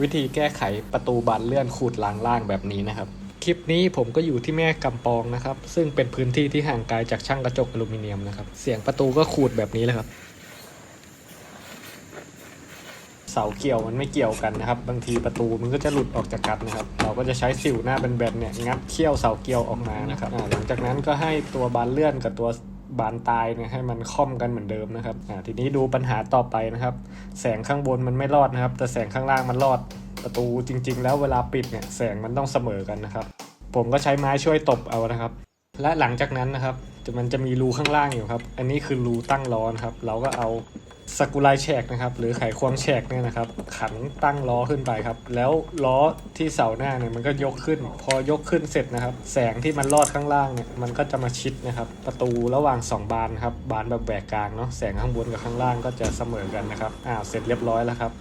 วิธีแก้ไขประตูบานเลื่อนขูดล้างล่างแบบนี้นะครับ คลิปนี้ผมก็อยู่ที่แม่กำปองนะครับ ซึ่งเป็นพื้นที่ที่ห่างไกลจากช่างกระจกอลูมิเนียมนะครับ เสียงประตูก็ขูดแบบนี้เลยครับ เสาเกี่ยวมันไม่เกี่ยวกันนะครับ บางทีประตูมันก็จะหลุดออกจากกันนะครับ เราก็จะใช้สิวหน้าแบนๆเนี่ยงัดเขี้ยวเสาเกี่ยวออกมานะครับหลังจากนั้นก็ให้ตัวบานเลื่อนกับตัว บานตายเนี่ยให้มันค่อมกันเหมือนเดิมนะครับอ่าทีนี้ดูปัญหาต่อไปนะครับ แสงข้างบนมันไม่รอดนะครับ แต่แสงข้างล่างมันรอดประตูจริง ๆ แล้วเวลาปิดเนี่ยแสงมันต้องเสมอกันนะครับ ผมก็ใช้ไม้ช่วยตบเอานะครับ และหลังจากนั้นนะครับมันจะมีรูข้างล่างอยู่ครับ อันนี้คือรูตั้งร้อนครับ เราก็เอา สกุลไลแฉกนะครับ หรือไขควงแฉกเนี่ยนะครับ ขันตั้งล้อขึ้นไปครับ แล้วล้อที่เสาหน้าเนี่ยมันก็ยกขึ้น พอยกขึ้นเสร็จนะครับ แสงที่มันลอดข้างล่างเนี่ยมันก็จะมาชิดนะครับ ประตูระหว่างสองบานครับบานแบบแบกกลางเนาะแสงข้างบนกับข้างล่างก็จะเสมอกันนะครับอ่าเสร็จเรียบร้อยแล้วครับ